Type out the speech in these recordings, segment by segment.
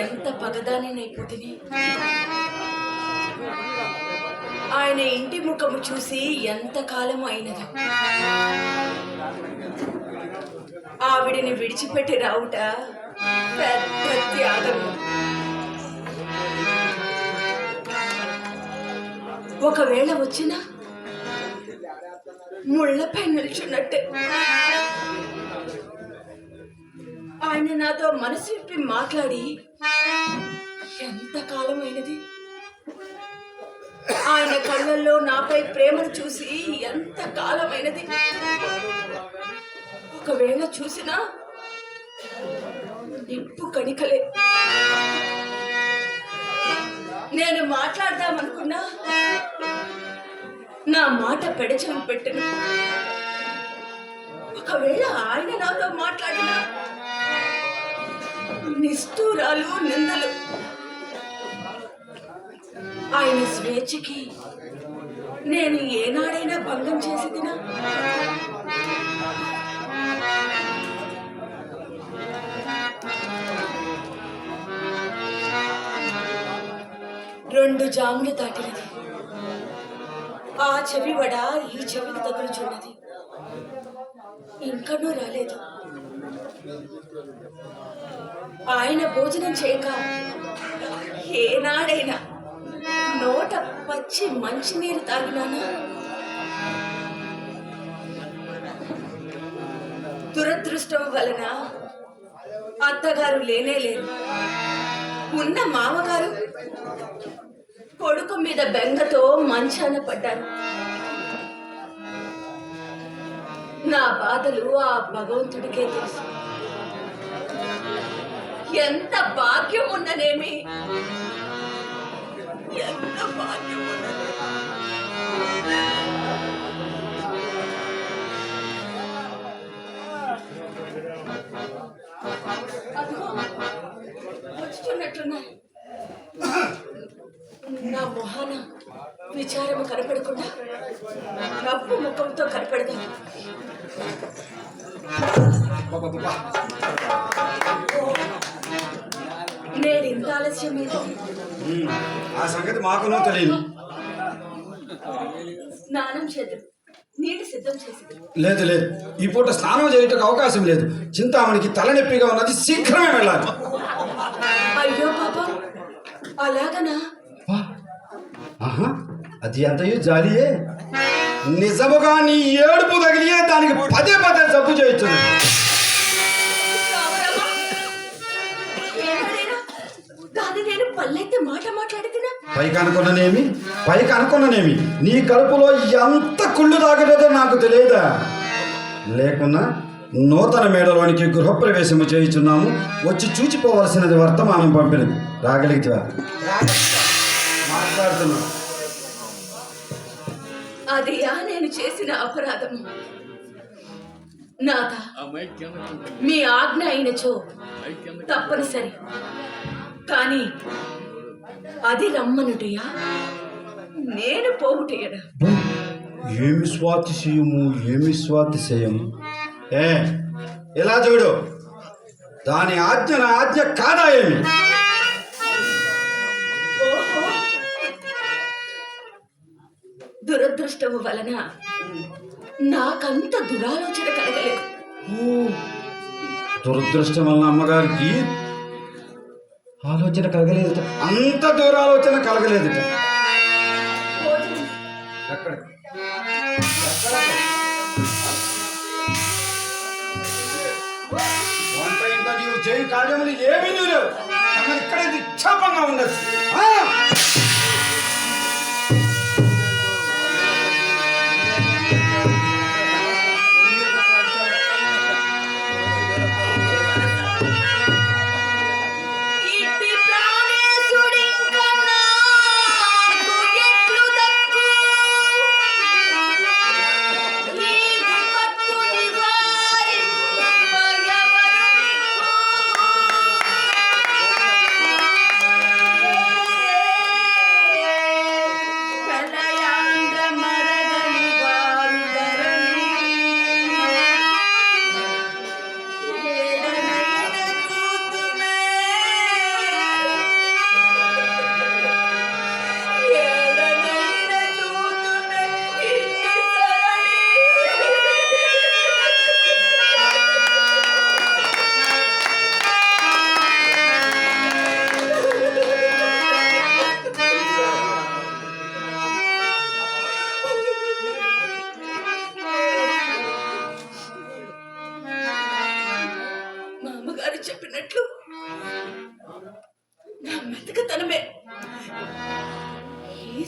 ఎంత పగదాని నేను ఎంత ఆయన ఇంటి ముఖము చూసి ఎంత కాలం అయినది? ఆవిడని విడిచిపెట్టి రావుట పెద్ద త్యాగము. ఒకవేళ వచ్చినా ముళ్ళపై నిల్చున్నట్టే. ఆయన నాతో మనసు విప్పి మాట్లాడి ఎంత కాలమైనది ఆయన కళ్ళల్లో నాపై ప్రేమను చూసి ఎంత కాలమైనది ఒకవేళ చూసినా నిప్పు కణికలే. నేను మాట్లాడదామనుకున్నా నా మాట పెడచం పెట్టను ఒకవేళ ఆయన నాతో మాట్లాడినా నిష్ఠూరాలు నిందలు. ఆయన స్వేచ్ఛకి నేను ఏనాడైనా భంగం చేసి తినా రెండు జాములు దాటినది. ఆ చెవి వడ ఈ చెవికి తగులుచున్నది ఇంకనూ రాలేదు. ఆయన భోజనం చేయక ఏనాడైనా నోట పచ్చి మంచినీరు తాగినానా? దురదృష్టం వలన అత్తగారు లేనే లేరు. ఉన్న మామగారు కొడుకు మీద బెంగతో మంచాన పడ్డారు. నా బాధలు ఆ భగవంతుడికే తెలుసు. ఎంత భాగ్యం ఉన్ననేమి ఎంత భాగ్యం నా మొహాన విచారము కనపడకుండా నవ్వు ముఖంతో కనపడదా? ఆ సంగతి మాకునూ తెలియదు. స్నానం చేద్దాం. నీళ్ళు సిద్ధం చేసి లేదు లేదు. ఈ పూట స్నానం చేయటకు అవకాశం లేదు. చింతామణికి తలనొప్పిగా ఉన్నది శీఘ్రమే వెళ్ళాలి. అయ్యో పాపం. అలాగనా? ఆహా, అది అంతయు జాలియే. నిజముగా నీ ఏడుపు తగిలియే దానికి పదే పదే జబ్బు చేయొచ్చు పల్లెత్తి మాట మాట్లాడుతున్నా? పైకి అనుకున్ననేమి? పైకి అనుకున్ననేమి? నీ కడుపులో ఎంత కుళ్ళు తాగలేదో నాకు తెలియదా? లేకున్నా నూతన మేడలోనికి గృహప్రవేశము చేయుచున్నాము. వచ్చి చూచిపోవలసినది వర్తమానం పంపినది. రాగలిగితే మాట్లాడుతున్నా. అదియా నేను చేసిన అపరాధం. నాథ మీ ఆజ్ఞ అయినచో తప్పనిసరి. కానీ అది రమ్మనుటయా? నేను పోగుటయడా ఏమి స్వాతిశయము ఏమి స్వాతిశయము? ఏ ఇలా చూడు? దాని ఆజ్ఞ నా ఆజ్ఞ కాదా ఏమి? దురదృష్టము వలన నాకంత దురాలోచన కలగలేదు. దురదృష్టం వలన అమ్మగారికి ఆలోచన కలగలేదు అంత దూరాలోచన ఆలోచన కలగలేదు ఎక్కడ వంట ఇంట నీవు చేయి కార్యములు ఏమీ లేవు. అక్కడ ఇక్కడే నిక్షేపంగా ఉండదు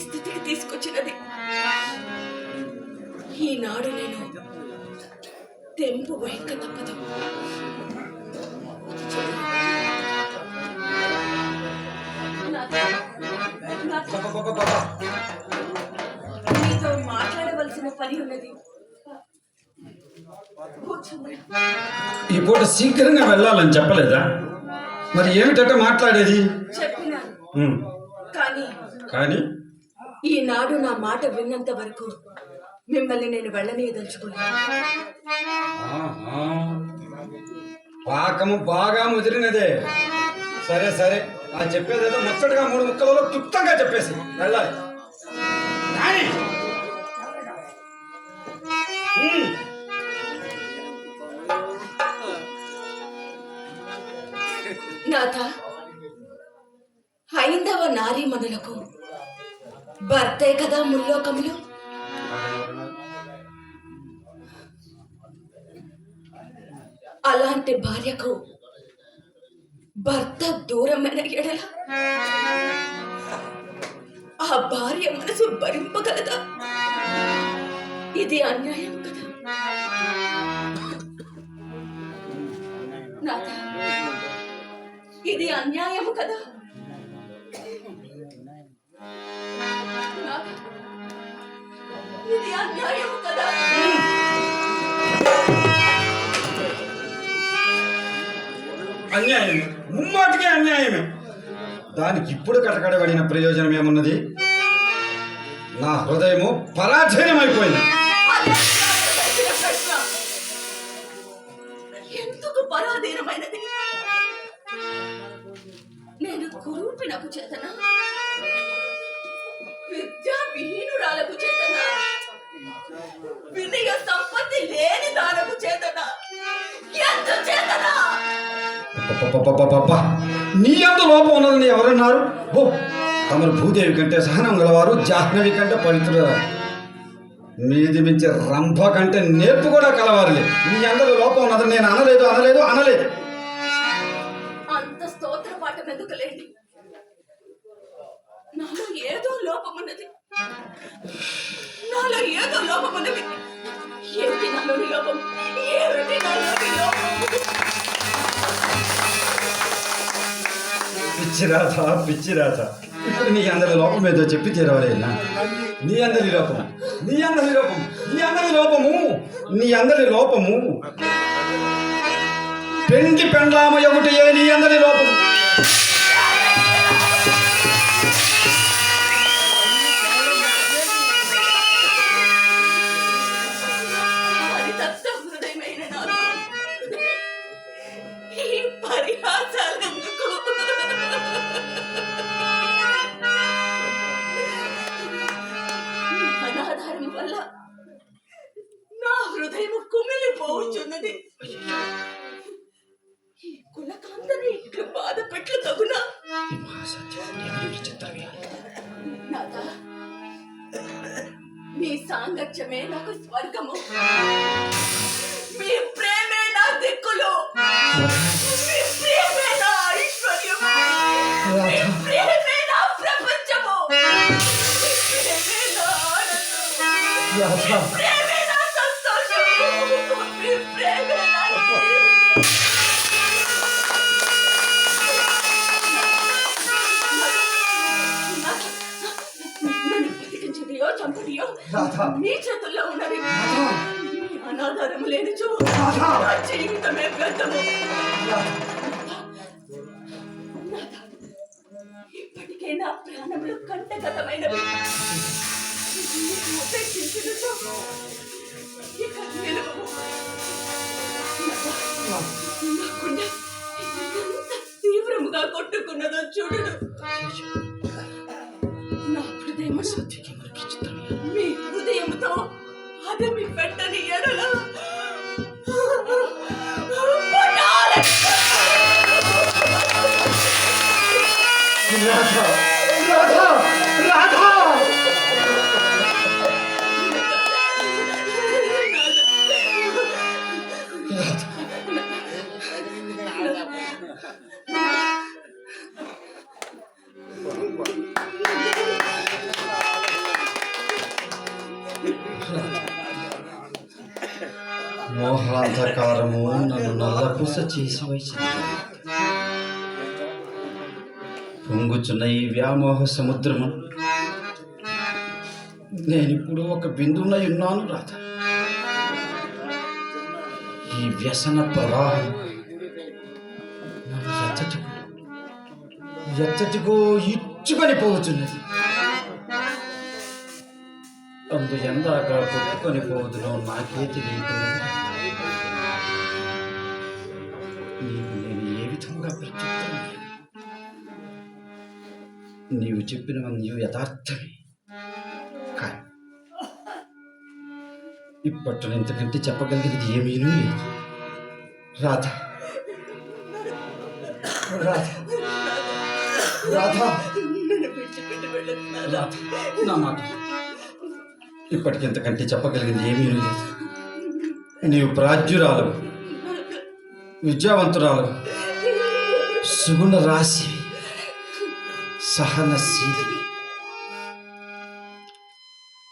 స్థితికి తీసుకొచ్చినది. ఈనాడు నేను తెంపు వహింక తప్పదు. మీతో మాట్లాడవలసిన పని ఉన్నది. ఈ పూట శీఘ్రంగా వెళ్ళాలని చెప్పలేదా? మరి ఏమిటంటే మాట్లాడేది? చెప్పినాను. ఉమ్, కానీ కానీ? ఈనాడు నా మాట విన్నంత వరకు మిమ్మల్ని నేను వెళ్ళనీయదలుచుకున్నాను. పాకము బాగా ముదిరినదే. సరే సరే. ఆ చెప్పేదేదో ముచ్చటగా మూడు ముక్కలలో క్లుప్తంగా చెప్పేసి వెళ్ళాలి. నాథ హైందవ నారీమణులకు భర్తే కదా ముల్లోకములు? అలాంటి భార్యకు భర్త దూరమైన ఎడల? ఆ భార్య మనసు భరింపగలదా? ఇది అన్యాయం కదా? ఇది అన్యాయం కదా? ఇది అన్యాయము కదా అన్యాయమే ముమ్మాటికే అన్యాయమే దానికి ఇప్పుడు కటకడబడిన ప్రయోజనం ఏమున్నది నా హృదయము అన్యాయమైన ప్రశ్న. ఎందుకు పరాధీనమైనది? నేను కురూపినకు చేతన వినయ సంపత్తి లేని దానకు చేతన. చేతన? నీ అంత లోపం ఉన్నదని ఎవరన్నారు? ఓ తమరు భూదేవి కంటే సహనం గలవారు జాహ్నవి కంటే పవిత్రులు మీది మించి రంభ కంటే నేర్పు కూడా కలవారులే. నీ అందరి లోపం ఉన్నదని నేను అనలేదు అనలేదు అనలేదు. నాలో ఏదో లోపమున్నది ఏమిటి నాలోని లోపం? ఏమిటి నాలోని లోపం? పిచ్చి రాత పిచ్చి రాత ఇప్పుడు నీ అందరి లోపం ఏదో చెప్పి తీరవలేనా? నీ అందరి లోపం నీ అందరి లోపం నీ అందరి లోపము నీ అందరి లోపము. పెండి పెండ్లామ ఒకటి నీ అందరి లోపము సాంగత్యమే నాకు స్వర్గము. మీ ప్రేమే నా దిక్కులు. మీ ప్రేమే నా ఐశ్వర్యము. మీ ప్రేమే నా ప్రపంచము. మీ ప్రేమే నా ఆనందము. ఇప్పటికే నా ప్రాణములు కంటగతమైనవి నీకు ఉపేక్షించినచో ఇక నిలువము నాథ, నా గుండె ఎంత తీవ్రముగా కొట్టుకున్నదో చూడును నా హృదయం మీ హృదయముతో అదమి పెట్టని ఎడల రాధా మోహాంధకారము నన్ను నల్లపూస చేసి వచ్చింది పొంగుచున్న ఈ వ్యామోహ సముద్రము నేను ఇప్పుడు ఒక బిందువునై ఉన్నాను రాధ. ఈ వ్యసన ప్రవాహం నన్ను ఎచ్చటికో ఎచ్చటికో ఇచ్చుకొని పోవచ్చున్నది అందు ఎందాక కొట్టుకొని పోవదులో నాకే తెలియకుండా నీవు చెప్పినవన్నీ యథార్థమే. కానీ ఇప్పట్లో ఇంతకంటే చెప్పగలిగేది ఏమీ లేదు. రాధ. రాధ. రాధ. నా మాట ఇప్పటికి ఇంతకంటే చెప్పగలిగింది ఏమీ లేదు. నీవు ప్రాజ్యురాలు విద్యావంతురాలు సుగుణ రాశి. సహనశీలి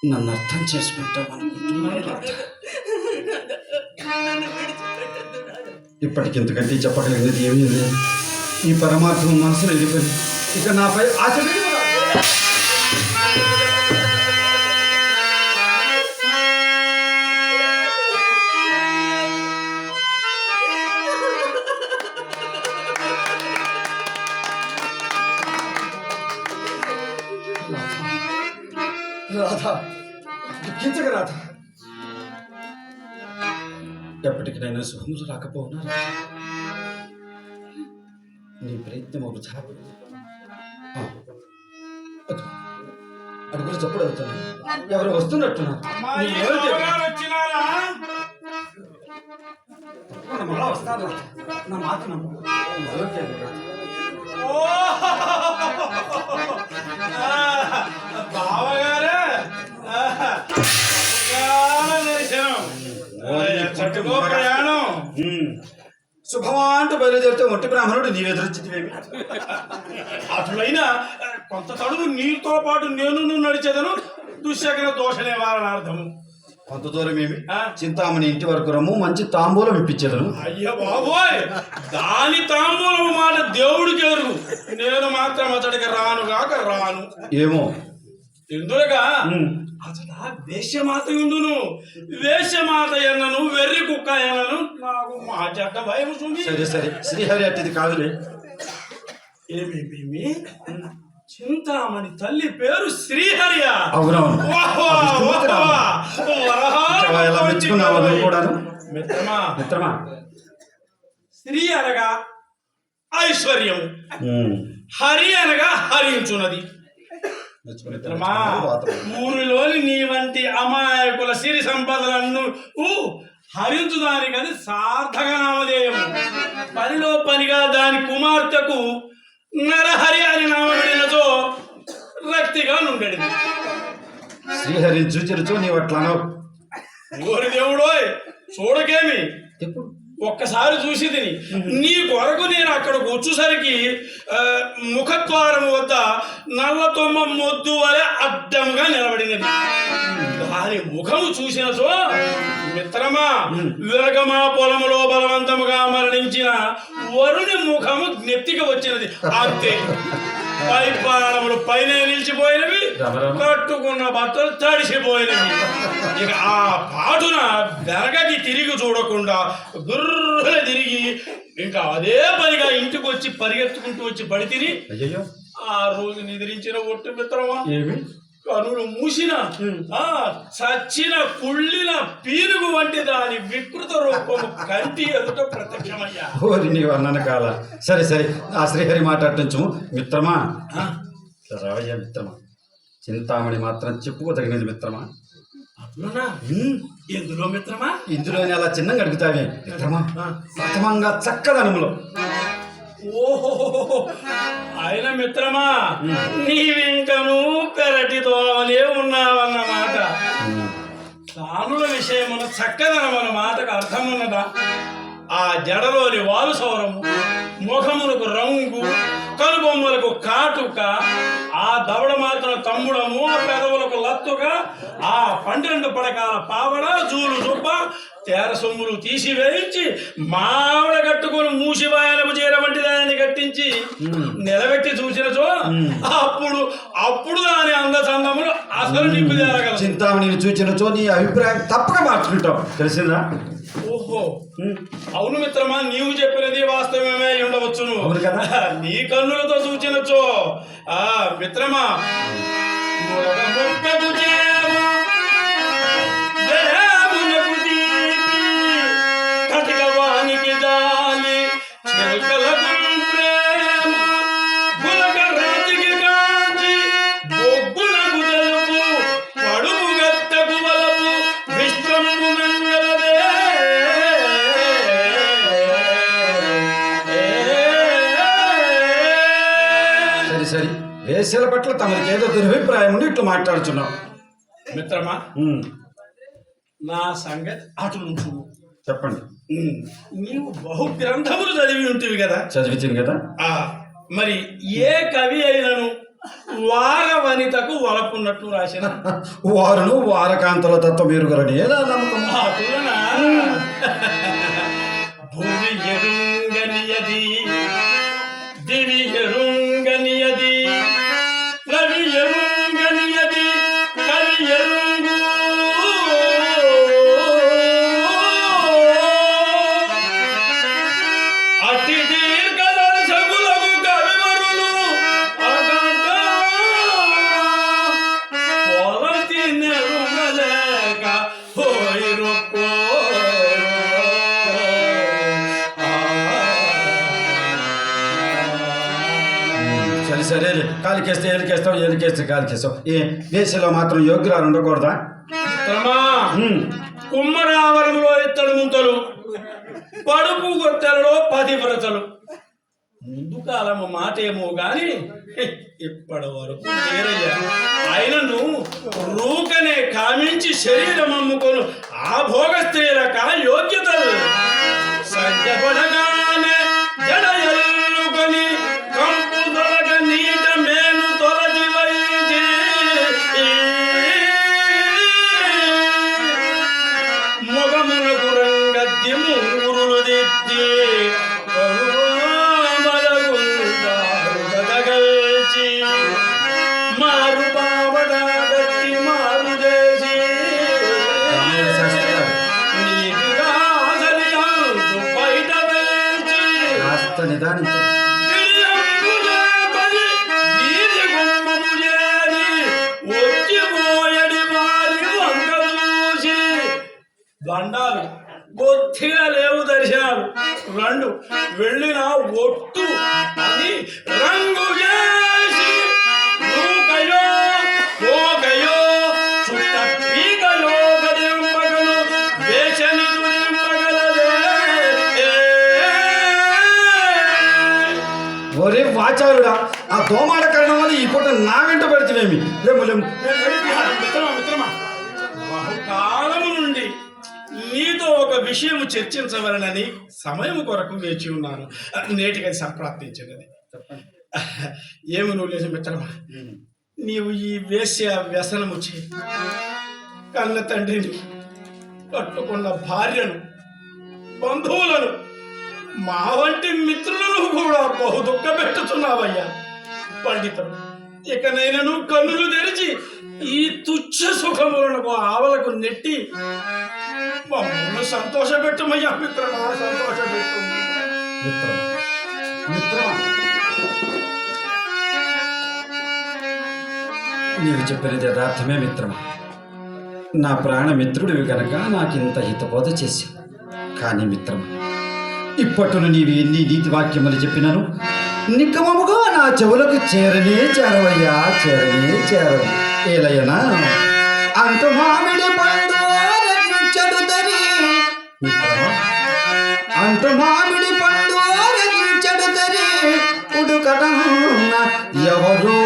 నన్ను అర్థం చేసుకుంటావు అనుకుంటున్నాను ఇప్పటికి ఇంతకంటే చెప్పగలిగినది ఏమీ లేదు. ఈ పరమార్థం మనసులో వెళ్ళిపోయింది. ఇక నాపై ఆచరణ సుఖములు రాకపోవునా రాధ? నీ ప్రయత్నం వృధా ఆ, అదిగో, అడుగులు చప్పుడు అవుతాను ఎవరు వస్తున్నట్టున్నా అమ్మాయి నీ ఎవరు చెప్పు? బావగారు వచ్చినారా? తప్పకుండా మళ్ళా వస్తాను. నా మాట బావగారే! ఎచ్చటికో ప్రయాణం. ఉమ్. శుభమా అంటూ బయలుదేరితే ఒంటి బ్రాహ్మణుడు నీ ఎదురొచ్చితివేమి అటులైనా ఆ, కొంత తడుగు నీతో పాటు నేను నడిచేదను. దుశ్శకన దోష నివారణార్థము కొంత దూరం ఏమి? చింతామణి ఇంటి వరకు రమ్ము మంచి తాంబూలం ఇప్పించేదను. అయ్య బాబోయ్! దాని తాంబూలం మాట దేవుడికి ఎరుగు నేను మాత్రం అతడికి రాను కాక రాను. ఏమో? ఎందుకగా ఉండును వేశ్యమాత ఎన్నను వెర్రి కుక్క ఎన్నను? నాకు మా చెడ్డ భయం సరే సరే. శ్రీహరి అట్టిది కాదులే. ఏమేమి చింతామణి తల్లి పేరు శ్రీహరియ. అవునవును. మిత్రమా? మిత్రమా? స్త్రీ అనగా ఐశ్వర్యం. హరి అనగా హరించున్నది మిత్రమా. ఊరిలోని నీ వంటి అమాయకుల సిరి సంపదలను హరించుదానికి అది సార్థక నామధేయము పనిలో పనిగా దాని కుమార్తెకు నరహరి అని నామడినతో రక్తిగా నుండెడి. శ్రీహరిని చూచిరుచో నీవు అట్లా ఓరి దేవుడోయ్ చూడకేమి? ఎప్పుడు ఒక్కసారి చూసి తిని. నీ కొరకు నేను అక్కడికి వచ్చేసరికి ముఖద్వారం వద్ద నల్ల తొమ్మ మొద్దు వలె అడ్డంగా నిలబడినది దాని ముఖము చూసినచో మిత్రమా విరగమా పొలములో బలవంతముగా మరణించిన వరుని ముఖము నెత్తికి వచ్చినది. అంతే. పై ప్రాణములు పైన నిలిచిపోయినవి. కట్టుకున్న బట్టలు తడిసిపోయినవి. ఇక ఆ పాటున వెనకకి తిరిగి చూడకుండా గుర్ర తిరిగి ఇంకా అదే పనిగా ఇంటికి వచ్చి పరిగెత్తుకుంటూ వచ్చి బడి తిని ఆ రోజు నిద్రించిన ఒట్టు మిత్రమా? కనులు మూసిన ఆ చచ్చిన కుళ్ళిన పీనుగు వంటి దాని వికృత రూపము కంటి ఎదుట ప్రత్యక్షమయ్యా. ఓరి అన్నను కాల. సరే సరే. ఆ శ్రీహరి మాట్లాడుతుంచు మిత్రమా? రావయ్యా మిత్రమా? చింతామణి మాత్రం చెప్పుకోదగినది మిత్రమా. ఎందులో మిత్రమా? ఇందులోనే అలా చిన్నంగా అడుగుతావే మిత్రమా? ప్రథమంగా చక్కదనములో. ఓహో! ఆయన మిత్రమా నీవింకను పెరటితోనే ఉన్నావన్నమాట. ఉమ్. తానుల విషయమున చక్కదనమన్న మాటకు అర్థం ఉన్నదా ఆ జడలోని వాలు సౌరము ముఖమునకు రంగు కనుబొమ్మలకు కాటుక ఆ దవడ మాత్రం తమ్ముడము ఆ పెదవులకు లత్తుగా ఆ పన్నెండు పడకాల పావడ జూలు దుబ్బ తేర సొమ్ములు తీసి వేయించి మామిడ కట్టుకొని మూసివాయనకు చీర వంటి దానిని కట్టించి నిలబెట్టి చూసినచో అప్పుడు అప్పుడు దాని అందచందములు అసలు నీకు తేరగలదు చింతామణిని చూచినచో నీ అభిప్రాయం తప్పక మార్చుకుంటావు తెలిసిందా? అవును మిత్రమా నీవు చెప్పినది వాస్తవమే ఉండవచ్చును? నీ కన్నులతో సూచనచో. ఆ మిత్రమా. సరే. వేశ్యల పట్ల తమరికి ఏదో దురభిప్రాయం ఉండి ఇట్లా మాట్లాడుచున్నావు. మిత్రమా? నా సంగతి అటు నుంచు. చెప్పండి. నీవు బహు గ్రంథములు చదివి ఉంటివి కదా? చదివించింది కదా? మరి ఏ కవి అయినను వార వనితకు వలపున్నట్టు రాసిన? వారును వారకాంతల తత్వం ఎరుగురని. ఏదా నమ్మకం? సరే కాలికేస్తే ఏలికేస్తావు ఏలికేస్తే కాలికేస్తావు ఏ వేసలో మాత్రం యోగ్యురాలు ఉండకూడదా? కుమ్మరావరంలో ఇత్తడి ముంతలు పడుపు గొట్టెలలో పది వ్రతలు. ముందు కాలము మాట ఏమో గాని ఇప్పటి వరకు ఆయనను రూకనే కామించి శరీరం అమ్ముకొను ఆ భోగ స్త్రీలక యోగ్యతలు సంఖ్యపడగానే జడ వెళ్ళిన ఒట్టు అని రంగు చేసి నూకయో పోకయో చుట్ట పీకయో గదింపగలు వేచని ఒరే వాచారుడా ఆ దోమాడ కారణం వల్ల ఈ పూట నా వెంట పడితేవేమి లేము లేము చర్చించవలనని సమయం కొరకు వేచి ఉన్నాను. నేటికి అది సంప్రాప్తించినది. ఏమి నువ్వు లేదు మిత్రమా? నీవు ఈ వేశ్య వ్యసనము చే కన్న తండ్రిని కట్టుకున్న భార్యను బంధువులను మా వంటి మిత్రులను కూడా బహు దుఃఖపెట్టుతున్నావయ్యా పండితుడు. ఇకనైనను కన్నులు తెరిచి ఈ తుచ్చ సుఖములను ఆవలకు నెట్టి మమ్మల్ని సంతోషపెట్టుమయ్యా. మిత్రమా సంతోషపెట్టు మిత్రమా నీవు చెప్పినది యథార్థమే మిత్రమా. నా ప్రాణమిత్రుడివి గనక నాకింత హితబోధ చేశావు. కానీ మిత్రమా ఇప్పట్లో నీవు ఎన్ని నీతి వాక్యములు చెప్పినను నిక్కమముగా నా చెవులకు చేరనే చేరవయ్యా చేరనే చేరవు. ఏలయ్యనా? అంత మామిడి పండు చెడుదరి అంత మామిడి పండు ఆరగించడు ఎవరు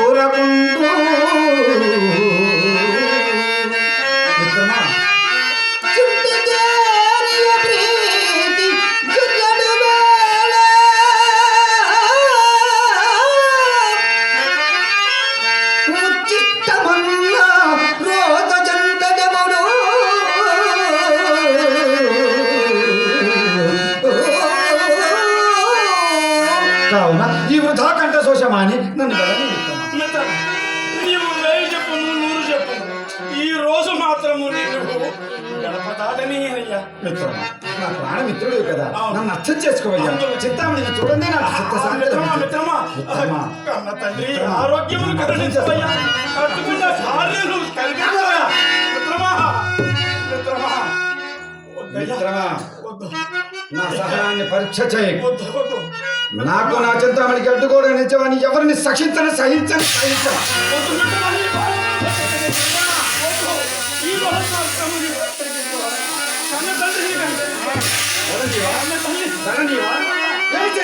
నా ప్రాణమిత్రుడు కదా. నన్ను అర్థం చేసుకోవయ్యా. చూడండి నా చిత్త. కన్న తండ్రి కట్టుకున్న భార్యను మిత్రమా. మిత్రమా. మిత్రమా. వద్దు. నా సహనాన్ని పరీక్ష చేయి. నాకు నా చింతామణికి అడ్డుకోవడం నిజమని ఎవరిని సహించని సహించని. సహించను వెళ్ళనీవా? కన్న